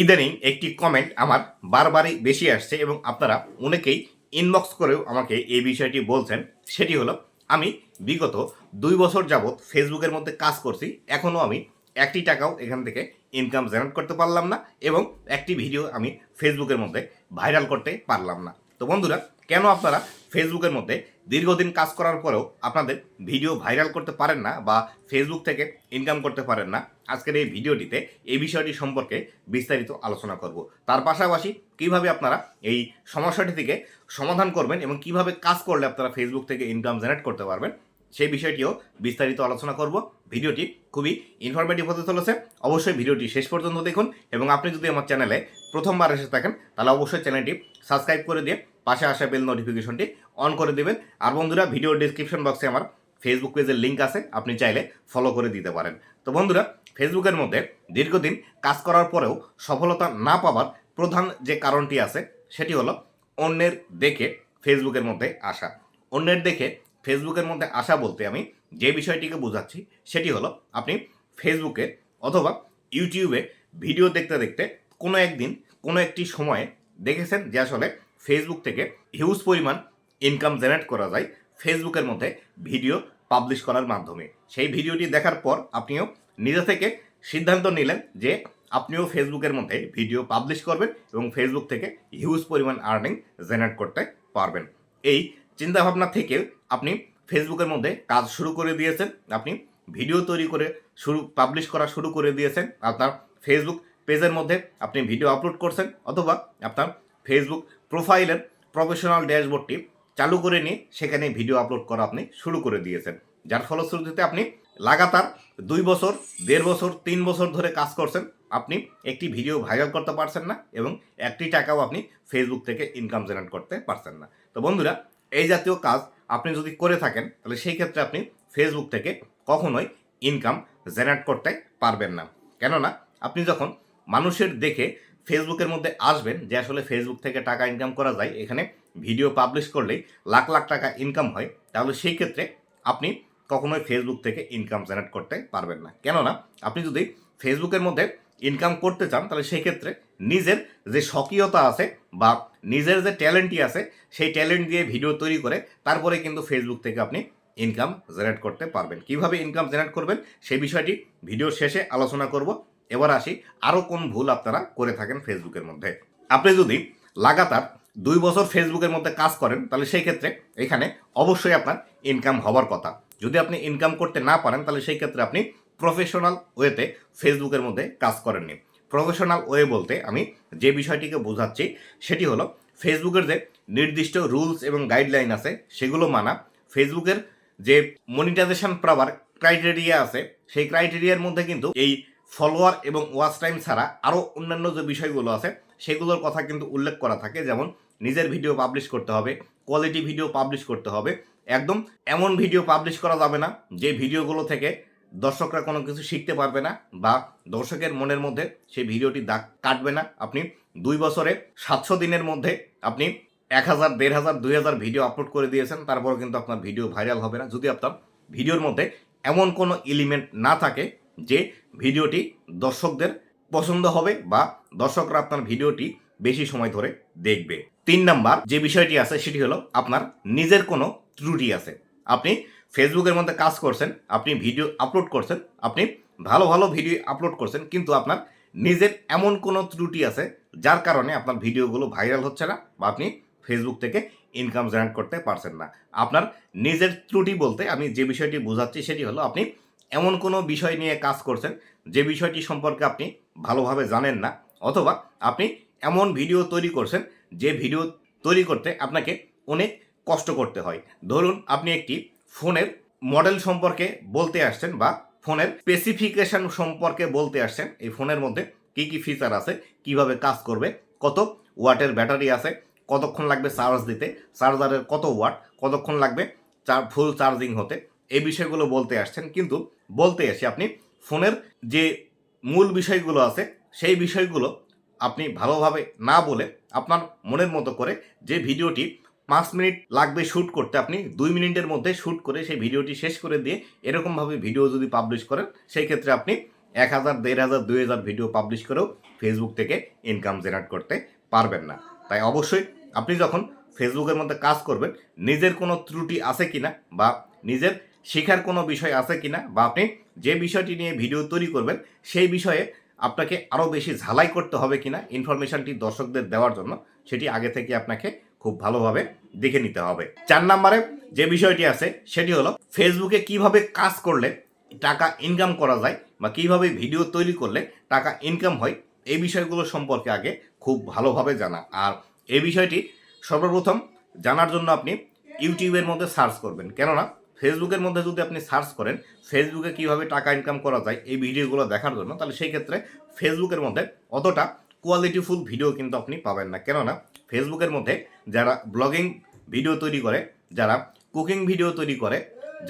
ইদানিং একটি কমেন্ট আমার বারবারই বেশি আসছে এবং আপনারা অনেকেই ইনবক্স করেও আমাকে এই বিষয়টি বলছেন। সেটি হলো, আমি বিগত দুই বছর যাবৎ ফেসবুকের মধ্যে কাজ করছি। এখনও আমি একটি টাকাও এখান থেকে ইনকাম জেনারেট করতে পারলাম না এবং একটি ভিডিও আমি ফেসবুকের মধ্যে ভাইরাল করতে পারলাম না। তো বন্ধুরা, কেন আপনারা ফেসবুকের মধ্যে দীর্ঘদিন কাজ করার পরেও আপনাদের ভিডিও ভাইরাল করতে পারেন না বা ফেসবুক থেকে ইনকাম করতে পারেন না, আজকের এই ভিডিওটিতে এই বিষয়টি সম্পর্কে বিস্তারিত আলোচনা করব। তার পাশাপাশি কীভাবে আপনারা এই সমস্যাটি থেকে সমাধান করবেন এবং কীভাবে কাজ করলে আপনারা ফেসবুক থেকে ইনকাম জেনারেট করতে পারবেন, সেই বিষয়টিও বিস্তারিত আলোচনা করব। ভিডিওটি খুবই ইনফরমেটিভ হতে চলেছে। অবশ্যই ভিডিওটি শেষ পর্যন্ত দেখুন এবং আপনি যদি আমার চ্যানেলে প্রথমবার এসে থাকেন, তাহলে অবশ্যই চ্যানেলটি সাবস্ক্রাইব করে দিয়ে পাশে আসা বেল নোটিফিকেশনটি অন করে দেবেন। আর বন্ধুরা ভিডিও ডিসক্রিপশন বক্সে আমার ফেসবুক পেজের লিঙ্ক আছে, আপনি চাইলে ফলো করে দিতে পারেন। তো বন্ধুরা ফেসবুকের মধ্যে দীর্ঘদিন কাজ করার পরেও সফলতা না পাওয়ার প্রধান যে কারণটি আছে, সেটি হলো অন্যের দেখে ফেসবুকের মধ্যে আসা। অন্যের দেখে ফেসবুকের মধ্যে আসা বলতে আমি যে বিষয়টিকে বোঝাচ্ছি, সেটি হলো আপনি ফেসবুকে অথবা ইউটিউবে ভিডিও দেখতে দেখতে কোনো একদিন কোনো একটি সময়ে দেখেছেন যে আসলে ফেসবুক থেকে হিউজ পরিমাণ ইনকাম জেনারেট করা যায় ফেসবুকের মধ্যে ভিডিও পাবলিশ করার মাধ্যমে। সেই ভিডিওটি দেখার পর আপনিও নিজে থেকে সিদ্ধান্ত নিলেন যে আপনিও ফেসবুকের মধ্যে ভিডিও পাবলিশ করবেন এবং ফেসবুক থেকে হিউজ পরিমাণ আর্নিং জেনারেট করতে পারবেন। এই চিন্তাভাবনা থেকে আপনি ফেসবুকের মধ্যে কাজ শুরু করে দিয়েছেন, আপনি ভিডিও তৈরি করে শুরু পাবলিশ করা শুরু করে দিয়েছেন, আপনার ফেসবুক পেজের মধ্যে আপনি ভিডিও আপলোড করছেন অথবা আপনার ফেসবুক প্রোফাইলের প্রফেশনাল ড্যাশবোর্ডটি চালু করে নিয়ে সেখানে ভিডিও আপলোড করা আপনি শুরু করে দিয়েছেন। যার ফলশ্রুতিতে আপনি লাগাতার দুই বছর, দেড় বছর, তিন বছর ধরে কাজ করছেন, আপনি একটি ভিডিও ভাইরাল করতে পারছেন না এবং একটি টাকাও আপনি ফেসবুক থেকে ইনকাম জেনারেট করতে পারছেন না। তো বন্ধুরা, এই জাতীয় কাজ আপনি যদি করে থাকেন, তাহলে সেই ক্ষেত্রে আপনি ফেসবুক থেকে কখনোই ইনকাম জেনারেট করতে পারবেন না। কেননা, আপনি যখন মানুষের দেখে ফেসবুকের মধ্যে আসবেন যে আসলে ফেসবুক থেকে টাকা ইনকাম করা যায়। এখানে ভিডিও পাবলিশ করলেই লাখ লাখ টাকা ইনকাম হয়। তাহলে সেই ক্ষেত্রে আপনি কখনোই ফেসবুক থেকে ইনকাম জেনারেট করতে পারবেন না। কেননা আপনি যদি ফেসবুকের মধ্যে ইনকাম করতে চান, তাহলে সেই ক্ষেত্রে নিজের যে স্বকীয়তা আছে বা নিজের যে ট্যালেন্টই আছে, সেই ট্যালেন্ট দিয়ে ভিডিও তৈরি করে তারপরে কিন্তু ফেসবুক থেকে আপনি ইনকাম জেনারেট করতে পারবেন। কীভাবে ইনকাম জেনারেট করবেন সেই বিষয়টি ভিডিও শেষে আলোচনা করব। এবার আসি আরও কোন ভুল আপনারা করে থাকেন ফেসবুকের মধ্যে। আপনি যদি লাগাতার দুই বছর ফেসবুকের মধ্যে কাজ করেন, তাহলে সেই ক্ষেত্রে এখানে অবশ্যই আপনার ইনকাম হওয়ার কথা। যদি আপনি ইনকাম করতে না পারেন, তাহলে সেই ক্ষেত্রে আপনি প্রফেশনাল ওয়েতে ফেসবুকের মধ্যে কাজ করেননি। প্রফেশনাল ওয়ে বলতে আমি যে বিষয়টিকে বোঝাচ্ছি, সেটি হলো ফেসবুকের যে নির্দিষ্ট রুলস এবং গাইডলাইন আছে, সেগুলো মানা, ফেসবুকের যে মনিটাইজেশন পাওয়ার ক্রাইটেরিয়া আছে, সেই ক্রাইটেরিয়ার মধ্যে কিন্তু এই ফলোয়ার এবং ওয়াচ টাইম ছাড়া আরও অন্যান্য যে বিষয়গুলো আছে, সেগুলোর কথা কিন্তু উল্লেখ করা থাকে। যেমন, নিজের ভিডিও পাবলিশ করতে হবে কোয়ালিটি ভিডিও পাবলিশ করতে হবে। একদম এমন ভিডিও পাবলিশ করা যাবে না, যে ভিডিওগুলো থেকে দর্শকরা কোনো কিছু শিখতে পারবে না বা দর্শকের মনের মধ্যে সেই ভিডিওটি দাগ কাটবে না। আপনি দুই বছরে সাতশো দিনের মধ্যে আপনি এক হাজার, দেড় হাজার, দুই হাজার ভিডিও আপলোড করে দিয়েছেন তারপর কিন্তু আপনার ভিডিও ভাইরাল হবে না। যদি আপনার ভিডিওর মধ্যে এমন কোনো এলিমেন্ট না থাকে, যে ভিডিওটি দর্শকদের পছন্দ হবে বা দর্শকরা আপনার ভিডিওটি বেশি সময় ধরে দেখবে। তিন নাম্বার যে বিষয়টি আছে সেটি হলো আপনার নিজের কোনো ত্রুটি আছে। আপনি ফেসবুকের মধ্যে কাজ করছেন, আপনি ভিডিও আপলোড করছেন, আপনি ভালো ভালো ভিডিও আপলোড করছেন, কিন্তু আপনার নিজের এমন কোনো ত্রুটি আছে যার কারণে আপনার ভিডিওগুলো ভাইরাল হচ্ছে না বা আপনি ফেসবুক থেকে ইনকাম জেনারেট করতে পারছেন না। আপনার নিজের ত্রুটি বলতে আমি যে বিষয়টি বোঝাচ্ছি সেটি হলো আপনি এমন কোনো বিষয় নিয়ে কাজ করছেন যে বিষয়টি সম্পর্কে আপনি ভালোভাবে জানেন না, অথবা আপনি এমন ভিডিও তৈরি করছেন যে ভিডিও তৈরি করতে আপনাকে অনেক কষ্ট করতে হয়। ধরুন, আপনি একটি ফোনের মডেল সম্পর্কে বলতে আসছেন বা ফোনের স্পেসিফিকেশন সম্পর্কে বলতে আসছেন, এই ফোনের মধ্যে কী কী ফিচার আছে, কীভাবে কাজ করবে, কত ওয়াটের ব্যাটারি আছে, কতক্ষণ লাগবে চার্জ দিতে চার্জারের কত ওয়াট কতক্ষণ লাগবে চার ফুল চার্জিং হতে এই বিষয়গুলো বলতে আসছেন। কিন্তু বলতে এসে আপনি ফোনের যে মূল বিষয়গুলো আছে, সেই বিষয়গুলো আপনি ভালোভাবে না বলে আপনার মনের মতো করে যে ভিডিওটি পাঁচ মিনিট লাগবে শ্যুট করতে, আপনি দুই মিনিটের মধ্যে শ্যুট করে সেই ভিডিওটি শেষ করে দিয়ে এরকমভাবে ভিডিও যদি পাবলিশ করেন, সেই ক্ষেত্রে আপনি এক হাজার, দেড় হাজার, দুই হাজার ভিডিও পাবলিশ করেও ফেসবুক থেকে ইনকাম জেনারেট করতে পারবেন না। তাই অবশ্যই আপনি যখন ফেসবুকের মধ্যে কাজ করবেন, নিজের কোনো ত্রুটি আছে কিনা বা নিজের শেখার কোনো বিষয় আছে কিনা বা আপনি যে বিষয়টি নিয়ে ভিডিও তৈরি করবেন, সেই বিষয়ে আপনাকে আরও বেশি ঝালাই করতে হবে কিনা ইনফরমেশনটি দর্শকদের দেওয়ার জন্য, সেটি আগে থেকে আপনাকে খুব ভালোভাবে দেখে নিতে হবে। চার নম্বরে যে বিষয়টি আছে, সেটি হলো ফেসবুকে কীভাবে কাজ করলে টাকা ইনকাম করা যায় বা কীভাবে ভিডিও তৈরি করলে টাকা ইনকাম হয়, এই বিষয়গুলো সম্পর্কে আগে খুব ভালোভাবে জানা। আর এই বিষয়টি সর্বপ্রথম জানার জন্য আপনি ইউটিউবের মধ্যে সার্চ করবেন। কেননা ফেসবুকের মধ্যে যদি আপনি সার্চ করেন, ফেসবুকে কীভাবে টাকা ইনকাম করা যায় এই ভিডিওগুলো দেখার জন্য, তাহলে সেই ক্ষেত্রে ফেসবুকের মধ্যে অতটা কোয়ালিটিফুল ভিডিও কিন্তু আপনি পাবেন না। কেননা ফেসবুকের মধ্যে যারা ব্লগিং ভিডিও তৈরি করে, যারা কুকিং ভিডিও তৈরি করে,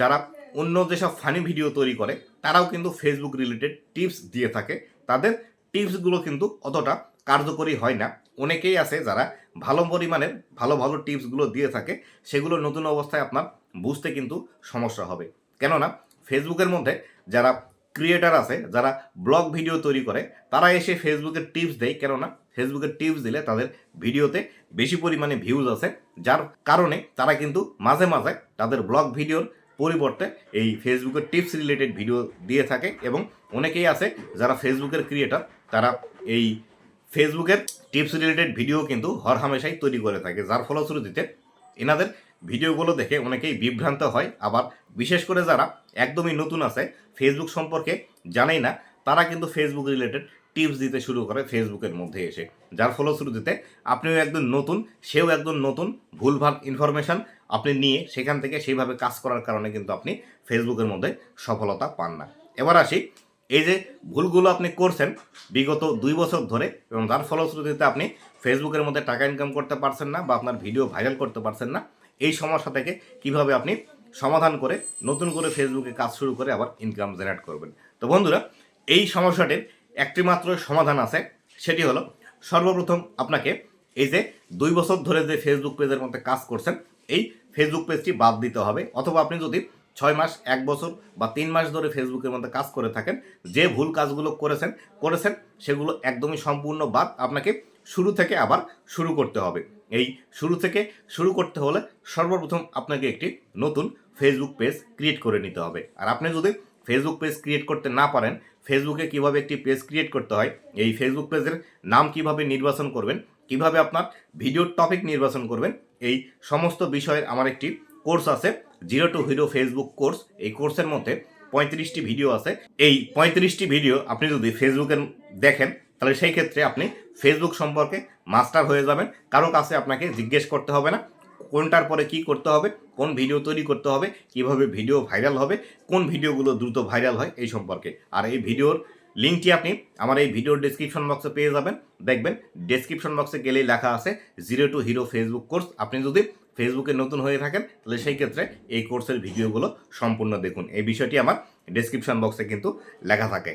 যারা অন্য যেসব ফানি ভিডিও তৈরি করে, তারাও কিন্তু ফেসবুক রিলেটেড টিপস দিয়ে থাকে। তাদের টিপসগুলো কিন্তু অতটা কার্যকরী হয় না। অনেকেই আছে যারা ভালো পরিমাণের, ভালো ভালো টিপসগুলো দিয়ে থাকে। সেগুলো নতুন অবস্থায় আপনার বুঝতে কিন্তু সমস্যা হবে। কেননা ফেসবুকের মধ্যে যারা ক্রিয়েটার আছে, যারা ব্লগ ভিডিও তৈরি করে, তারা এসে ফেসবুকের টিপস দেয়। কেননা ফেসবুকের টিপস দিলে তাদের ভিডিওতে বেশি পরিমাণে ভিউজ আছে। যার কারণে তারা কিন্তু মাঝে মাঝে তাদের ব্লগ ভিডিওর পরিবর্তে এই ফেসবুকের টিপস রিলেটেড ভিডিও দিয়ে থাকে। এবং অনেকেই আছে যারা ফেসবুকের ক্রিয়েটার তারা এই ফেসবুকের টিপস রিলেটেড ভিডিও কিন্তু হরহামেশাই তৈরি করে থাকে, যার ফলশ্রুতিতে এনাদের ভিডিওগুলো দেখে অনেকেই বিভ্রান্ত হয়। আবার বিশেষ করে যারা একদমই নতুন আছে, ফেসবুক সম্পর্কে জানেই না, তারা কিন্তু ফেসবুক রিলেটেড টিপস দিতে শুরু করে ফেসবুকের মধ্যে এসে। যার ফলশ্রুতিতে আপনিও একজন নতুন, সেও একজন নতুন ভুলভাল ইনফরমেশন আপনি নিয়ে সেখান থেকে সেইভাবে কাজ করার কারণে কিন্তু আপনি ফেসবুকের মধ্যে সফলতা পান না। এবার আসি এই যে ভুলগুলো আপনি করছেন বিগত দুই বছর ধরে এবং তার ফলশ্রুতিতে আপনি ফেসবুকের মধ্যে টাকা ইনকাম করতে পারছেন না বা আপনার ভিডিও ভাইরাল করতে পারছেন না, এই সমস্যা থেকে কীভাবে আপনি সমাধান করে নতুন করে ফেসবুকে কাজ শুরু করে আবার ইনকাম জেনারেট করবেন? তো বন্ধুরা, এই সমস্যাটির একটি মাত্র সমাধান আছে, সেটি হলো সর্বপ্রথম আপনাকে এই যে দুই বছর ধরে যে ফেসবুক পেজের মধ্যে কাজ করছেন, এই ফেসবুক পেজটি বাদ দিতে হবে। অথবা আপনি যদি ছয় মাস, এক বছর বা তিন মাস ধরে ফেসবুকের মধ্যে কাজ করে থাকেন। যে ভুল কাজগুলো করেছেন করেছেন, সেগুলো একদমই সম্পূর্ণ বাদ আপনাকে শুরু থেকে আবার শুরু করতে হবে। এই শুরু থেকে শুরু করতে হলে সর্বপ্রথম আপনাকে একটি নতুন ফেসবুক পেজ ক্রিয়েট করে নিতে হবে। আর আপনি যদি ফেসবুক পেজ ক্রিয়েট করতে না পারেন ফেসবুকে কীভাবে একটি পেজ ক্রিয়েট করতে হয়, এই ফেসবুক পেজের নাম কীভাবে নির্বাচন করবেন, কীভাবে আপনার ভিডিওর টপিক নির্বাচন করবেন, এই সমস্ত বিষয়ের আমার একটি কোর্স আছে। Zero to hero Facebook course এই কোর্সের মধ্যে পঁয়ত্রিশটি ভিডিও আছে। এই পঁয়ত্রিশটি ভিডিও আপনি যদি ফেসবুকের দেখেন, তাহলে সেই ক্ষেত্রে আপনি ফেসবুক সম্পর্কে মাস্টার হয়ে যাবেন। কারও কাছে আপনাকে জিজ্ঞেস করতে হবে না, কোনটার পরে কি করতে হবে, কোন ভিডিও তৈরি করতে হবে, কীভাবে ভিডিও ভাইরাল হবে, কোন ভিডিওগুলো দ্রুত ভাইরাল হয়, এই সম্পর্কে। আর এই ভিডিওর লিঙ্কটি আপনি আমার এই ভিডিওর ডেসক্রিপশন বক্সে পেয়ে যাবেন। দেখবেন ডেসক্রিপশন বক্সে গেলেই লেখা আছে zero to hero Facebook course আপনি যদি ফেসবুকে নতুন হয়ে থাকেন, তাহলে সেই ক্ষেত্রে এই কোর্সের ভিডিওগুলো সম্পূর্ণ দেখুন। এই বিষয়টি আমার ডেসক্রিপশন বক্সে কিন্তু লেখা থাকে।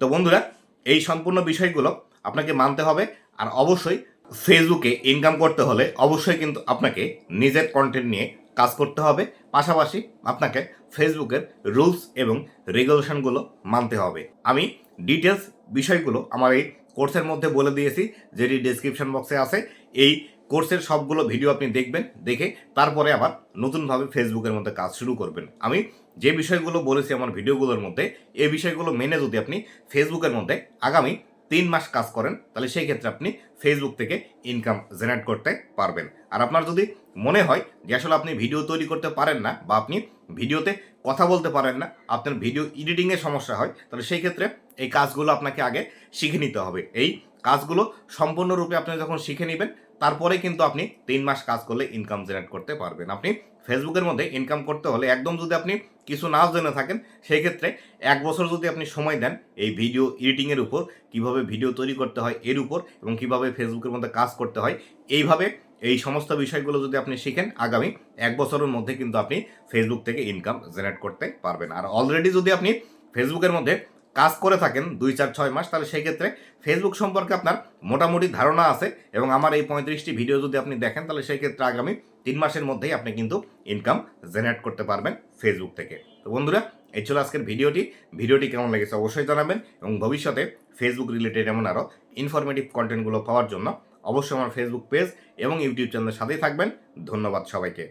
তো বন্ধুরা, এই সম্পূর্ণ বিষয়গুলো আপনাকে মানতে হবে, আর অবশ্যই ফেসবুকে ইনকাম করতে হলে অবশ্যই কিন্তু আপনাকে নিজের কন্টেন্ট নিয়ে কাজ করতে হবে। পাশাপাশি আপনাকে ফেসবুকের রুলস এবং রেগুলেশনগুলো মানতে হবে। আমি ডিটেলস বিষয়গুলো আমার এই কোর্সের মধ্যে বলে দিয়েছি, যেটি ডিসক্রিপশন বক্সে আছে। এই কোর্সের সবগুলো ভিডিও আপনি দেখবেন, দেখে তারপরে আবার নতুনভাবে ফেসবুকের মধ্যে কাজ শুরু করবেন। আমি যে বিষয়গুলো বলেছি আমার ভিডিওগুলোর মধ্যে, এই বিষয়গুলো মেনে যদি আপনি ফেসবুকের মধ্যে আগামী তিন মাস কাজ করেন, তাহলে সেই ক্ষেত্রে আপনি ফেসবুক থেকে ইনকাম জেনারেট করতে পারবেন। আর আপনার যদি মনে হয় যে আসলে আপনি ভিডিও তৈরি করতে পারেন না বা আপনি ভিডিওতে কথা বলতে পারেন না, আপনার ভিডিও এডিটিংয়ে সমস্যা হয়, তাহলে সেই ক্ষেত্রে এই কাজগুলো আপনাকে আগে শিখে নিতে হবে। এই কাজগুলো সম্পূর্ণরূপে আপনি যখন শিখে নেবেন তারপরে কিন্তু আপনি তিন মাস কাজ করলে ইনকাম জেনারেট করতে পারবেন। আপনি ফেসবুকের মধ্যে ইনকাম করতে হলে একদম যদি আপনি কিছু নাও জেনে থাকেন সেই ক্ষেত্রে এক বছর যদি আপনি সময় দেন, এই ভিডিও এডিটিংয়ের উপর, কীভাবে ভিডিও তৈরি করতে হয় এর উপর এবং কীভাবে ফেসবুকের মধ্যে কাজ করতে হয়, এইভাবে এই সমস্ত বিষয়গুলো যদি আপনি শিখেন, আগামী এক বছরের মধ্যে কিন্তু আপনি ফেসবুক থেকে ইনকাম জেনারেট করতে পারবেন। আর অলরেডি যদি আপনি ফেসবুকের মধ্যে কাজ করে থাকেন দুই, চার, ছয় মাস, তাহলে সেই ক্ষেত্রে ফেসবুক সম্পর্কে আপনার মোটামুটি ধারণা আছে এবং আমার এই পঁয়ত্রিশটি ভিডিও যদি আপনি দেখেন, তাহলে সেই ক্ষেত্রে আগামী তিন মাসের মধ্যেই আপনি কিন্তু ইনকাম জেনারেট করতে পারবেন ফেসবুক থেকে। তো বন্ধুরা, এই ছিল আজকের ভিডিওটি। ভিডিওটি কেমন লেগেছে অবশ্যই জানাবেন এবং ভবিষ্যতে ফেসবুক রিলেটেড এমন আরও ইনফরমেটিভ কন্টেন্টগুলো পাওয়ার জন্য অবশ্যই আমার ফেসবুক পেজ এবং ইউটিউব চ্যানেলের সাথেই থাকবেন। ধন্যবাদ সবাইকে।